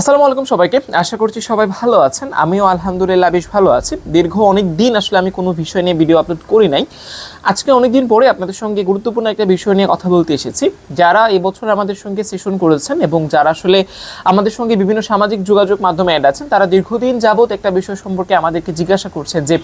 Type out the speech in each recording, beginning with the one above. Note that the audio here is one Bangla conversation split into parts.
আসসালামু আলাইকুম সবাইকে। আশা করছি সবাই ভালো আছেন। আমিও আলহামদুলিল্লাহ বেশ ভালো আছি। দীর্ঘ অনেক দিন আসলে আমি কোনো বিষয় নিয়ে ভিডিও আপলোড করি নাই। আজকে অনেক দিন পরে আপনাদের সঙ্গে গুরুত্বপূর্ণ একটা বিষয় নিয়ে কথা বলতে এসেছি। যারা এবছর আমাদের সঙ্গে সেশন করেছেন এবং যারা আসলে আমাদের সঙ্গে বিভিন্ন সামাজিক যোগাযোগ মাধ্যমে অ্যাড আছেন, তারা দীর্ঘদিন যাবত একটা বিষয় সম্পর্কে আমাদেরকে জিজ্ঞাসা করছেন যে,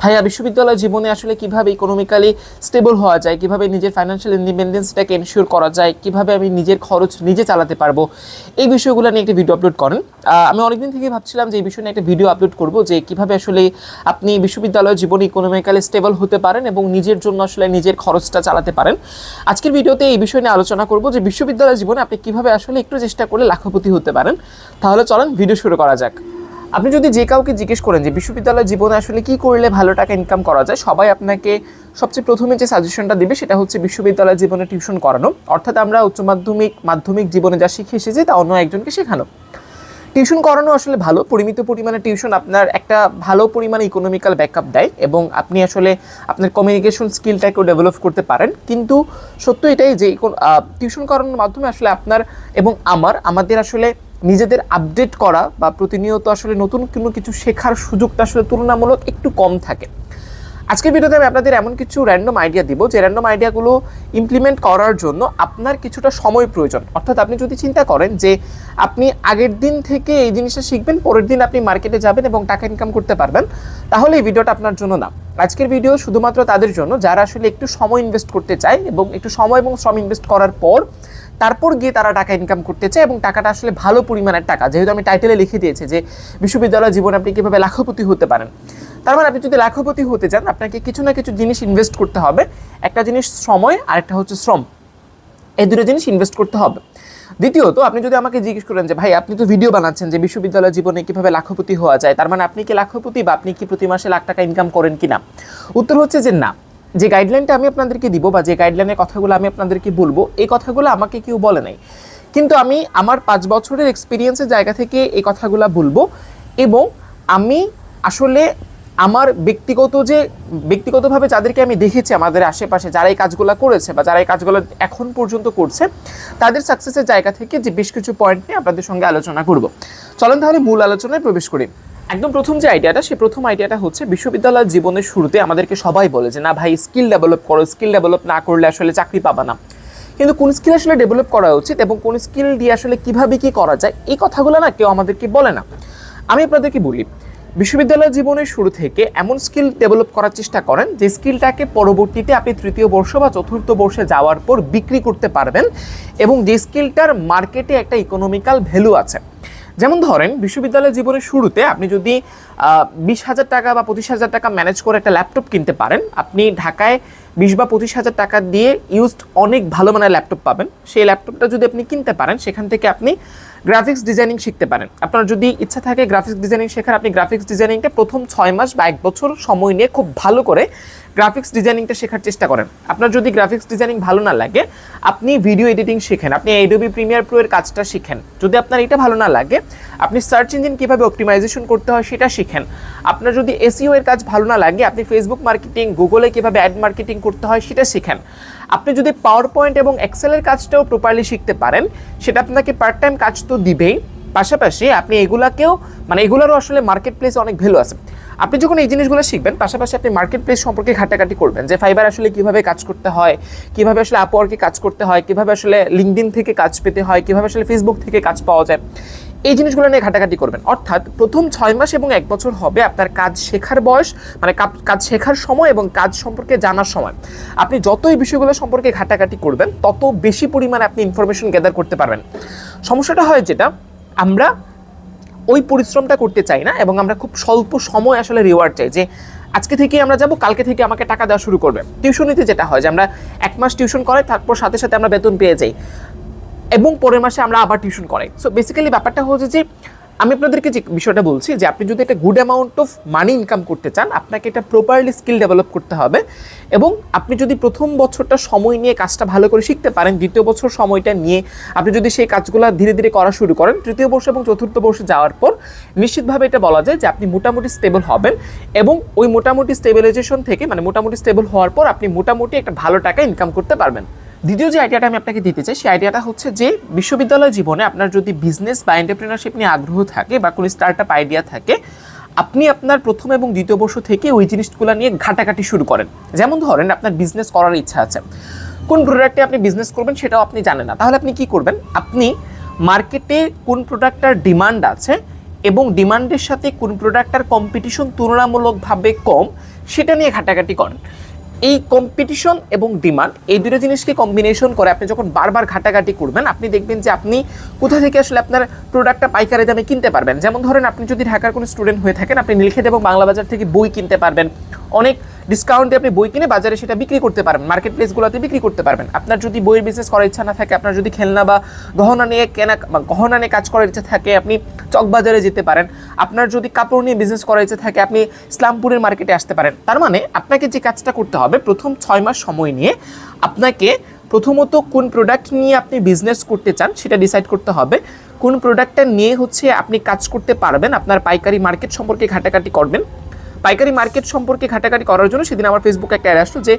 ভাইয়া, বিশ্ববিদ্যালয় জীবনে আসলে কীভাবে ইকোনমিক্যালি স্টেবল হওয়া যায়? কীভাবে নিজের ফাইন্যান্সিয়াল ইন্ডিপেন্ডেন্সটাকে এনশিওর করা যায়? কীভাবে আমি নিজের খরচ নিজে চালাতে পারব? এই বিষয়গুলো নিয়ে একটা ভিডিও আপলোড করেন। আমি অনেকদিন থেকে ভাবছিলাম যে এই বিষয় একটা ভিডিও আপলোড করব যে কীভাবে আসলে আপনি বিশ্ববিদ্যালয় জীবনে ইকোনমিক্যালি স্টেবল হতে পারেন এবং নিজের জন্য আসলে নিজের খরচটা চালাতে পারেন। আজকের ভিডিওতে এই বিষয় নিয়ে আলোচনা করব যে বিশ্ববিদ্যালয় জীবনে আপনি কীভাবে আসলে একটু চেষ্টা করলে লাখপতি হতে পারেন। তাহলে চলেন ভিডিও শুরু করা যাক। আপনি যদি যে কাউকে জিজ্ঞেস করেন যে বিশ্ববিদ্যালয় জীবনে আসলে কি করলে ভালো টাকা ইনকাম করা যায়, সবাই আপনাকে সবচেয়ে প্রথমে যে সাজেশনটা দিবে সেটা হচ্ছে বিশ্ববিদ্যালয় জীবনে টিউশন করানো। অর্থাৎ আমরা উচ্চ মাধ্যমিক মাধ্যমিক জীবনে যা শিখে এসেছি তা অন্য একজনকে শেখানো। টিউশন করানো আসলে ভালো। পরিমিত পরিমাণে টিউশন আপনার একটা ভালো পরিমাণে ইকোনমিক্যাল ব্যাকআপ দেয় এবং আপনি আসলে আপনার কমিউনিকেশন স্কিলটাকেও ডেভেলপ করতে পারেন। কিন্তু সত্য এটাই যে টিউশন করানোর মাধ্যমে আসলে আপনার এবং আমার, আমাদের আসলে নিজেদের আপডেট করা বা প্রতিনিয়ত আসলে নতুন কোনো কিছু শেখার সুযোগটা আসলে তুলনামূলক একটু কম থাকে। আজকের ভিডিওতে আমি আপনাদের এমন কিছু র্যান্ডম আইডিয়া দিব, যে র্যান্ডম আইডিয়াগুলো ইমপ্লিমেন্ট করার জন্য আপনার কিছুটা সময় প্রয়োজন। অর্থাৎ আপনি যদি চিন্তা করেন যে আপনি আগের দিন থেকে এই জিনিসটা শিখবেন, পরের দিন আপনি মার্কেটে যাবেন এবং টাকা ইনকাম করতে পারবেন, তাহলে এই ভিডিওটা আপনার জন্য না। আজকের ভিডিও শুধুমাত্র তাদের জন্য, যারা আসলে একটু সময় ইনভেস্ট করতে চায় এবং একটু সময় এবং শ্রম ইনভেস্ট করার পর, তারপর গিয়ে তারা টাকা ইনকাম করতে চায় এবং টাকাটা আসলে ভালো পরিমাণের টাকা। যেহেতু আমি টাইটেলে লিখে দিয়েছি যে, বিশ্ববিদ্যালয় জীবনে আপনি কীভাবে লাখপতি হতে পারেন? তার মানে আপনি যদি লাখপতি হতে চান, আপনাকে কিছু না কিছু জিনিস ইনভেস্ট করতে হবে। একটা জিনিস সময় আর একটা হচ্ছে শ্রম। এই দুটো জিনিস ইনভেস্ট করতে হবে। দ্বিতীয়ত, আপনি যদি আমাকে জিজ্ঞেস করেন যে, ভাই, আপনি তো ভিডিও বানাচ্ছেন যে, বিশ্ববিদ্যালয় জীবনে কীভাবে লাখপতি হওয়া যায়? তার মানে আপনি কি লাখপতি বা আপনি কি প্রতি মাসে লাখ টাকা ইনকাম করেন কিনা উত্তর হচ্ছে যে, না। যে গাইডলাইনটা আমি আপনাদেরকে দিব বা যে গাইডলাইনের কথাগুলো আমি আপনাদেরকে বলব, এই কথাগুলো আমাকে কেউ বলে নাই। কিন্তু আমি আমার পাঁচ বছরের এক্সপিরিয়েন্সের জায়গা থেকে এই কথাগুলো বলব এবং আমি আসলে আমার ব্যক্তিগত যে, ব্যক্তিগতভাবে যাদেরকে আমি দেখেছি আমাদের আশেপাশে যারা এই কাজগুলো করেছে বা যারা এই কাজগুলো এখন পর্যন্ত করছে, তাদের সাকসেসের জায়গা থেকে যে বেশ কিছু পয়েন্ট নিয়ে আপনাদের সঙ্গে আলোচনা করব। চলেন তাহলে মূল আলোচনায় প্রবেশ করি। একদম প্রথম যে আইডিয়াটা সেই প্রথম আইডিয়াটা হচ্ছে বিশ্ববিদ্যালয় জীবনের শুরুতে আমাদেরকে সবাই বলে যে, না ভাই স্কিল ডেভেলপ করো স্কিল ডেভেলপ না করলে আসলে চাকরি পাবা না। কিন্তু কোন স্কিল আসলে ডেভেলপ করা উচিত এবং কোন স্কিল দিয়ে আসলে কীভাবে কি করা যায়, এই কথাগুলো না কেউ আমাদেরকে বলে না। আমি আপনাদেরকে বলি বিশ্ববিদ্যালয় জীবনের শুরু থেকে এমন স্কিল ডেভেলপ করার চেষ্টা করেন যে স্কিলটাকে পরবর্তীতে আপনি তৃতীয় বর্ষ বা চতুর্থ বর্ষে যাওয়ার পর বিক্রি করতে পারবেন এবং যে স্কিলটার মার্কেটে একটা ইকোনমিক্যাল ভ্যালু আছে। যেমন ধরেন, বিশ্ববিদ্যালয় জীবনের শুরুতে আপনি যদি বিশ হাজার টাকা বা পঁচিশ হাজার টাকা ম্যানেজ করে একটা ল্যাপটপ কিনতে পারেন, আপনি ঢাকায় বিশ বা পঁচিশ হাজার টাকা দিয়ে ইউজড অনেক ভালো মানের ল্যাপটপ পাবেন। সেই ল্যাপটপটা যদি আপনি কিনতে পারেন, সেখান থেকে আপনি গ্রাফিক্স ডিজাইনিং শিখতে পারেন। আপনার যদি ইচ্ছা থাকে গ্রাফিক্স ডিজাইনিং শেখার, আপনি গ্রাফিক্স ডিজাইনিংটা প্রথম ছয় মাস বা এক বছর সময় নিয়ে খুব ভালো করে গ্রাফিক্স ডিজাইনিংটা শেখার চেষ্টা করেন। আপনার যদি গ্রাফিক্স ডিজাইনিং ভালো না লাগে, আপনি ভিডিও এডিটিং শিখেন, আপনি এডোবি প্রিমিয়ার প্রো এর কাজটা শিখেন। যদি আপনার এটা ভালো না লাগে, আপনি সার্চ ইঞ্জিন কীভাবে অপটিমাইজেশন করতে হয় সেটা শিখেন। আপনার যদি এসইও এর কাজ ভালো না লাগে, আপনি ফেসবুক মার্কেটিং গুগলে কীভাবে অ্যাড মার্কেটিং করতে হয় সেটা শিখেন। আপনি যদি পাওয়ার পয়েন্ট এবং এক্সেলের কাজটাও প্রপারলি শিখতে পারেন, সেটা আপনাকে পার্ট টাইম কাজ তো দিবেই। পাশাপাশি আপনি এগুলাকেও মানে এগুলোরও আসলে মার্কেট প্লেসে অনেক ভ্যালু আছে। আপনি যখন এই জিনিসগুলো শিখবেন, পাশাপাশি আপনি মার্কেট প্লেস সম্পর্কে ঘাটাঘাটি করবেন যে ফাইবার আসলে কীভাবে কাজ করতে হয়, কীভাবে আসলে আপওয়ার্কে কাজ করতে হয়, কীভাবে আসলে লিঙ্কডিন থেকে কাজ পেতে হয়, কীভাবে আসলে ফেসবুক থেকে কাজ পাওয়া যায়। এই জিনিসগুলো নিয়ে ঘাটাঘাটি করবেন। অর্থাৎ প্রথম ছয় মাস এবং এক বছর হবে আপনার কাজ শেখার বয়স মানে কাজ শেখার সময় এবং কাজ সম্পর্কে জানার সময়। আপনি যত এই বিষয়গুলো সম্পর্কে ঘাটাঘাটি করবেন, তত বেশি পরিমাণে আপনি ইনফরমেশন গ্যাদার করতে পারবেন। সমস্যাটা হয় যেটা, আমরা ওই পরিশ্রমটা করতে চাই না এবং আমরা খুব স্বল্প সময় আসলে রিওয়ার্ড চাই যে, আজকে থেকে আমরা যাব, কালকে থেকে আমাকে টাকা দেওয়া শুরু করবে। টিউশনিতে যেটা হয় যে, আমরা এক মাস টিউশন করাই, তারপর সাথে সাথে আমরা বেতন পেয়ে যাই। এবং পরের মাসে আমরা আবার টিউশন করাই। সো বেসিক্যালি ব্যাপারটা হচ্ছে যে, আমি আপনাদেরকে যে বিষয়টা বলছি যে, আপনি যদি একটা good amount of money income করতে চান, আপনাকে এটা প্রপারলি স্কিল ডেভেলপ করতে হবে এবং আপনি যদি প্রথম বছরটা সময় নিয়ে কাজটা ভালো করে শিখতে পারেন, দ্বিতীয় বছর সময়টা নিয়ে আপনি যদি সেই কাজগুলো ধীরে ধীরে করা শুরু করেন, তৃতীয় বর্ষ এবং চতুর্থ বর্ষে যাওয়ার পর নিশ্চিতভাবে এটা বলা যায় যে, আপনি মোটামুটি স্টেবল হবেন এবং ওই মোটামুটি স্টেবিলাইজেশন থেকে মানে মোটামুটি স্টেবল হওয়ার পর আপনি মোটামুটি একটা ভালো টাকা ইনকাম করতে পারবেন। দ্বিতীয় যে আইডিয়াটা আমি আপনাকে দিতে চাই, সেই আইডিয়াটা হচ্ছে যে বিশ্ববিদ্যালয় জীবনে আপনার যদি বিজনেস বা এন্টারপ্রিনারশিপ নিয়ে আগ্রহ থাকে বা কোনো স্টার্ট আপ আইডিয়া থাকে, আপনি আপনার প্রথম এবং দ্বিতীয় বর্ষ থেকে ওই জিনিসগুলো নিয়ে ঘাটাঘাটি শুরু করেন। যেমন ধরেন আপনার বিজনেস করার ইচ্ছা আছে। কোন প্রোডাক্টে আপনি বিজনেস করবেন সেটাও আপনি জানেন না। তাহলে আপনি কি করবেন? আপনি মার্কেটে কোন প্রোডাক্টটার ডিমান্ড আছে এবং ডিমান্ডের সাথে কোন প্রোডাক্টটার কম্পিটিশন তুলনামূলকভাবে কম, সেটা নিয়ে ঘাটাঘাটি করেন। এই কম্পিটিশন এবং ডিমান্ড এই দুটো জিনিসকে কম্বিনেশন করে আপনি যখন বারবার ঘাটাঘাটি করবেন, আপনি দেখবেন যে আপনি কোথা থেকে আসলে আপনার প্রোডাক্টটা পাইকারি দামে কিনতে পারবেন। যেমন ধরেন, আপনি যদি ঢাকার কোনো স্টুডেন্ট হয়ে থাকেন, আপনি নীলক্ষেত এবং বাংলা বাজার থেকে বই কিনতে পারবেন। অনেক ডিসকাউন্টে আপনি বই কিনে বাজারে সেটা বিক্রি করতে পারবেন মার্কেট প্লেসগুলোতে বিক্রি করতে পারবেন। আপনার যদি বইয়ের বিজনেস করার ইচ্ছা না থাকে, আপনার যদি খেলনা বা গহনা নিয়ে কেনা, বা গহনা নিয়ে কাজ করার ইচ্ছা থাকে, আপনি চকবাজারে যেতে পারেন। আপনার যদি কাপড় নিয়ে বিজনেস করার ইচ্ছা থাকে, আপনি ইসলামপুরের মার্কেটে আসতে পারেন। তার মানে আপনাকে যে কাজটা করতে হবে, প্রথম ছয় মাস সময় নিয়ে আপনাকে প্রথমত কোন প্রোডাক্ট নিয়ে আপনি বিজনেস করতে চান সেটা ডিসাইড করতে হবে। কোন প্রোডাক্টটা নিয়ে হচ্ছে আপনি কাজ করতে পারবেন, আপনার পাইকারি মার্কেট সম্পর্কে ঘাটাঘাটি করবেন। পাইকারি মার্কেট সম্পর্কে ঘাটাঘাটি করার জন্য সেদিন আমার ফেসবুকে একটা অ্যাড আসলো যে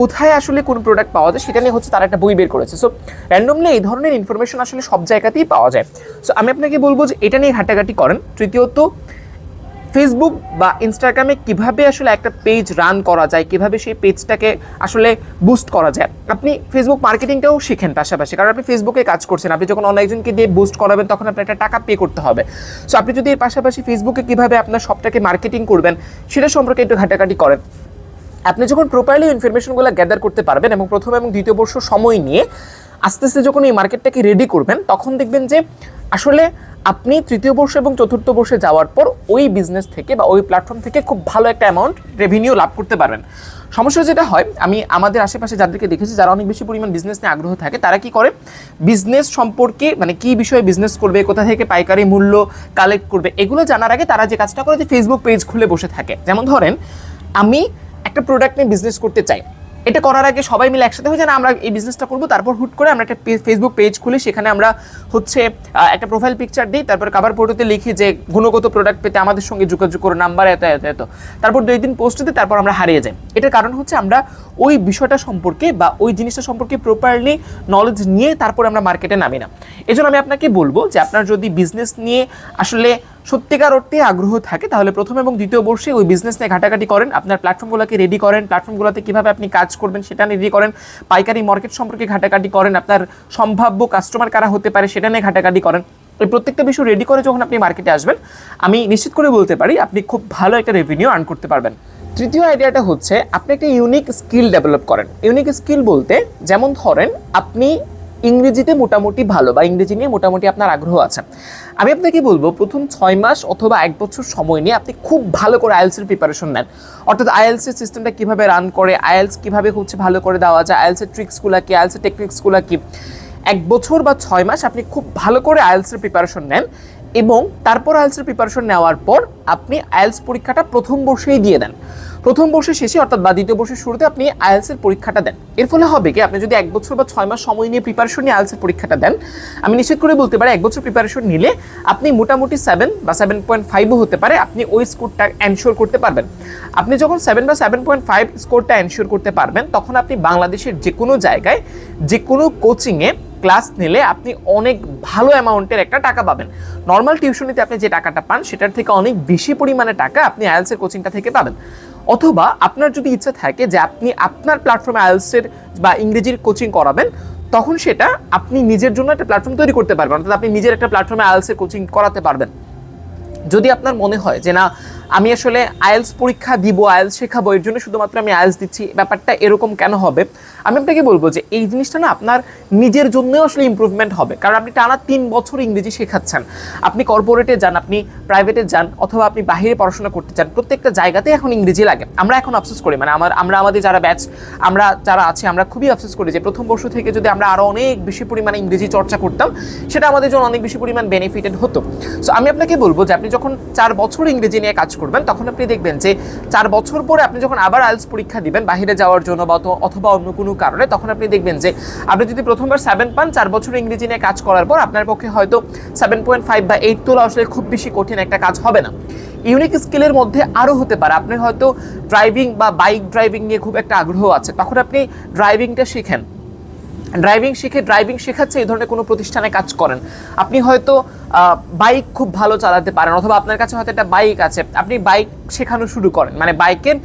কোথায় আসলে কোন প্রোডাক্ট পাওয়া যায় সেটা নিয়ে হচ্ছে তারা একটা বই বের করেছে। সো র্যান্ডমলি এই ধরনের ইনফরমেশন আসলে সব জায়গাতেই পাওয়া যায়। সো আমি আপনাকে বলব যে এটা নিয়ে ঘাটাঘাটি করেন। তৃতীয়ত ফেসবুক বা ইনস্টাগ্রামে কীভাবে আসলে একটা পেজ রান করা যায়, কীভাবে সেই পেজটাকে আসলে বুস্ট করা যায়? আপনি ফেসবুক মার্কেটিংটাও শিখেন পাশাপাশি। কারণ আপনি ফেসবুকে কাজ করছেন, আপনি যখন অন্য একজনকে দিয়ে বুস্ট করাবেন, তখন আপনার একটা টাকা পে করতে হবে। সো আপনি যদি এর পাশাপাশি ফেসবুকে কীভাবে আপনার সবটাকে মার্কেটিং করবেন, সেটা সম্পর্কে একটু ঘাটাঘাটি করেন। আপনি যখন প্রপারলি ইনফরমেশনগুলো গ্যাদার করতে পারবেন এবং প্রথম এবং দ্বিতীয় বর্ষ সময় নিয়ে আস্তে আস্তে যখন এই মার্কেটটাকে রেডি করবেন, তখন দেখবেন যে আসলে আপনি তৃতীয় বর্ষ এবং চতুর্থ বর্ষে যাওয়ার পর ওই বিজনেস থেকে বা ওই প্ল্যাটফর্ম থেকে খুব ভালো একটা অ্যামাউন্ট রেভিনিউ লাভ করতে পারবেন। সমস্যা যেটা হয়, আমি আমাদের আশেপাশে যাদেরকে দেখেছি, যারা অনেক বেশি পরিমাণ বিজনেস নিয়ে আগ্রহ থাকে, তারা কি করে? বিজনেস সম্পর্কে মানে কি বিষয়ে বিজনেস করবে, কোথা থেকে পাইকারি মূল্য কালেক্ট করবে, এগুলো জানার আগে তারা যে কাজটা করে যে ফেসবুক পেজ খুলে বসে থাকে। যেমন ধরেন, আমি একটা প্রোডাক্ট নিয়ে বিজনেস করতে চাই। এটা করার আগে সবাই মিলে একসাথে হয়ে না আমরা এই বিজনেসটা করব। তারপর হুট করে আমরা একটা ফেসবুক পেজ খুলি। সেখানে আমরা হচ্ছে একটা প্রোফাইল পিকচার দিই। তারপর কাবার ফটোতে লিখি যে, গুণগত প্রোডাক্ট পেতে আমাদের সঙ্গে যোগাযোগ করো নাম্বার এত এত এত। তারপর দুই দিন পোস্ট দিই, তারপর আমরা হারিয়ে যাই। এটার কারণ হচ্ছে আমরা ওই বিষয়টা সম্পর্কে বা ওই জিনিসটা সম্পর্কে প্রপারলি নলেজ নিয়ে তারপর আমরা মার্কেটে নামি না। এই জন্য আমি আপনাকে বলব যে, আপনার যদি বিজনেস নিয়ে আসলে সত্যিকার অর্থে আগ্রহ থাকে, তাহলে প্রথম এবং দ্বিতীয় বর্ষে ওই বিজনেস নিয়ে ঘাটাঘাটি করেন। আপনার প্ল্যাটফর্মগুলোকে রেডি করেন প্ল্যাটফর্মগুলোতে কীভাবে আপনি কাজ করবেন সেটা নিয়ে রেডি করেন, পাইকারি মার্কেট সম্পর্কে ঘাটাঘাটি করেন, আপনার সম্ভাব্য কাস্টমার কারা হতে পারে সেটা নিয়ে ঘাটাঘাটি করেন। এই প্রত্যেকটা বিষয় রেডি করে যখন আপনি মার্কেটে আসবেন, আমি নিশ্চিত করে বলতে পারি আপনি খুব ভালো একটা রেভিনিউ আর্ন করতে পারবেন। তৃতীয় আইডিয়াটা হচ্ছে আপনি একটা ইউনিক স্কিল ডেভেলপ করেন। ইউনিক স্কিল বলতে যেমন ধরেন আপনি ইংরেজিতে মোটামুটি ভালো বা ইংরেজি নিয়ে মোটামুটি আপনার আগ্রহ আছে। আমি আপনাকে বলব, প্রথম ছয় মাস অথবা এক বছর সময় নিয়ে আপনি খুব ভালো করে আইএলসের প্রিপারেশন নেন। অর্থাৎ আইএলসের সিস্টেমটা কীভাবে রান করে, আইএলস কীভাবে হচ্ছে ভালো করে দেওয়া যায় আইএলসের ট্রিক্সগুলো কি আইএলসের টেকনিক্সগুলো কী? এক বছর বা ছয় মাস আপনি খুব ভালো করে আইএলসের প্রিপারেশন নেন। এবং তারপর আইএলসের প্রিপারেশন নেওয়ার পর আপনি আইএলস পরীক্ষাটা প্রথম বর্ষেই দিয়ে দেন। প্রথম বর্ষের শেষে অর্থাৎ বা দ্বিতীয় বর্ষের শুরুতে আপনি আইএলসের পরীক্ষাটা দেন। এর ফলে হবে কি? আপনি যদি এক বছর বা ছয় মাস সময় নিয়ে প্রিপারেশন নিয়ে আইএলসের পরীক্ষাটা দেন, আমি নিশ্চিত করে বলতে পারি এক বছর প্রিপারেশন নিলে আপনি মোটামুটি সেভেন বা সেভেন পয়েন্ট ফাইভও হতে পারে। আপনি ওই স্কোরটা এনশিওর করতে পারবেন। আপনি যখন সেভেন বা সেভেন পয়েন্ট ফাইভ স্কোরটা এনশিওর করতে পারবেন, তখন আপনি বাংলাদেশের যে কোনো জায়গায় যে কোনো কোচিংয়ে ক্লাস নিলে আপনি অনেক ভালো অ্যামাউন্টের একটা টাকা পাবেন। নর্মাল টিউশনিতে আপনি যে টাকাটা পান, সেটার থেকে অনেক বেশি পরিমাণে টাকা আপনি আয়েলসের কোচিংটা থেকে পাবেন। অথবা আপনার যদি ইচ্ছা থাকে যে আপনি আপনার প্ল্যাটফর্মে আয়েলসের বা ইংরেজির কোচিং করাবেন, তখন সেটা আপনি নিজের জন্য একটা প্ল্যাটফর্ম তৈরি করতে পারবেন। অর্থাৎ আপনি নিজের একটা প্ল্যাটফর্মে আয়েলসের কোচিং করাতে পারবেন। যদি আপনার মনে হয় যে না, আমি আসলে আয়েলস পরীক্ষা দিব, আইএলস শেখাবো, এর জন্য শুধুমাত্র আমি আয়েলস দিচ্ছি, ব্যাপারটা এরকম কেন হবে? আমি আপনাকে বলব যে এই জিনিসটা না আপনার নিজের জন্যও আসলে ইমপ্রুভমেন্ট হবে। কারণ আপনি টানা তিন বছর ইংরেজি শেখাচ্ছেন। আপনি কর্পোরেটে যান, আপনি প্রাইভেটে যান, অথবা আপনি বাইরে পড়াশোনা করতে চান, প্রত্যেকটা জায়গাতে এখন ইংরেজি লাগে। আমরা এখন আফসোস করি মানে আমার, আমরা আমাদের যারা ব্যাচ আমরা যারা আছি, আমরা খুবই আফসোস করি যে প্রথম বর্ষ থেকে যদি আমরা আরও অনেক বেশি পরিমাণে ইংরেজি চর্চা করতাম, সেটা আমাদের জন্য অনেক বেশি পরিমাণ বেনিফিটেড হতো। সো আমি আপনাকে বলব যে আপনি যখন চার বছর ইংরেজি নিয়ে কাজ করবেন, তখন আপনি দেখবেন যে চার বছর পরে আপনি যখন আবার আইএলস পরীক্ষা দিবেন বাইরে যাওয়ার জন্য বা অথবা অন্য কোনো কারণে, তখন আপনি দেখবেন যে আপনি যদি প্রথমবার সেভেন পান, চার বছর ইংরেজি নিয়ে কাজ করার পর আপনার পক্ষে হয়তো সেভেন পয়েন্ট ফাইভ বা এইট তোলা আসলে খুব বেশি কঠিন একটা কাজ হবে না। ইউনিক স্কিলের মধ্যে আরও হতে পারে। আপনি হয়তো ড্রাইভিং বা বাইক ড্রাইভিং নিয়ে খুব একটা আগ্রহ আছে। তখন আপনি ড্রাইভিংটা শিখেন। ড্রাইভিং শিখে ড্রাইভিং শেখাচ্ছে, এই ধরনের কোনো প্রতিষ্ঠানে কাজ করেন। আপনি হয়তো বাইক খুব ভালো চালাতে পারেন, অথবা আপনার কাছে হয়তো একটা বাইক আছে, আপনি বাইক শেখানো শুরু করেন। মানে বাইকের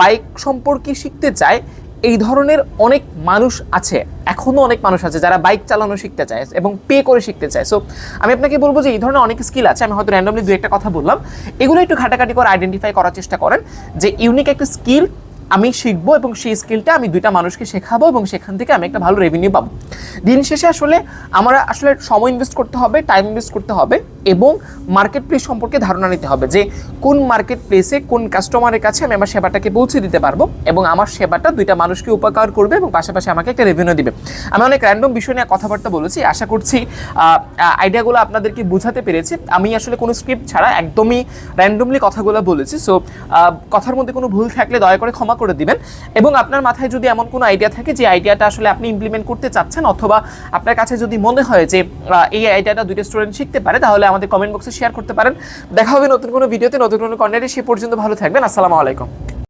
বাইক সম্পর্কে শিখতে চায়, এই ধরনের অনেক মানুষ আছে এখনও অনেক মানুষ আছে যারা বাইক চালানো শিখতে চায় এবং পে করে শিখতে চায়। সো আমি আপনাকে বলব যে এই ধরনের অনেক স্কিল আছে, আমি হয়তো র্যান্ডমলি দু একটা কথা বললাম। এগুলো একটু ঘাটাঘাটি করে আইডেন্টিফাই করার চেষ্টা করেন যে ইউনিক একটা স্কিল আমি শিখব এবং সেই স্কিলটা আমি দুইটা মানুষকে শেখাবো এবং সেখান থেকে আমি একটা ভালো রেভিনিউ পাবো। দিন শেষে আসলে আমরা আসলে সময় ইনভেস্ট করতে হবে টাইম ইনভেস্ট করতে হবে এবং মার্কেট প্লেস সম্পর্কে ধারণা নিতে হবে যে কোন মার্কেট প্লেসে কোন কাস্টমারের কাছে আমি আমার সেবাটাকে পৌঁছে দিতে পারব এবং আমার সেবাটা দুইটা মানুষকে উপকার করবে এবং পাশাপাশি আমাকে একটা রেভিনিউ দিবে। আমি অনেক র্যান্ডম বিষয় নিয়ে কথাবার্তা বলেছি, আশা করছি আইডিয়াগুলো আপনাদেরকে বোঝাতে পেরেছি। আমি আসলে কোনো স্ক্রিপ্ট ছাড়া একদমই র্যান্ডমলি কথাগুলো বলেছি। সো কথার মধ্যে কোনো ভুল থাকলে দয়া করে ক্ষমা করে দিবেন। এবং আপনার মাথায় যদি এমন কোনো আইডিয়া থাকে যে আইডিয়াটা আসলে আপনি ইমপ্লিমেন্ট করতে চাচ্ছেন অথবা আপনার কাছে যদি মনে হয় যে এই আইডিয়াটা দুইটা স্টুডেন্ট শিখতে পারে, তাহলে আমাদের কমেন্ট বক্সে শেয়ার করতে পারেন। দেখা হবে নতুন কোনো ভিডিওতে নতুন কোনো কন্টেন্টে সে পর্যন্ত ভালো থাকবেন। আসসালামু আলাইকুম।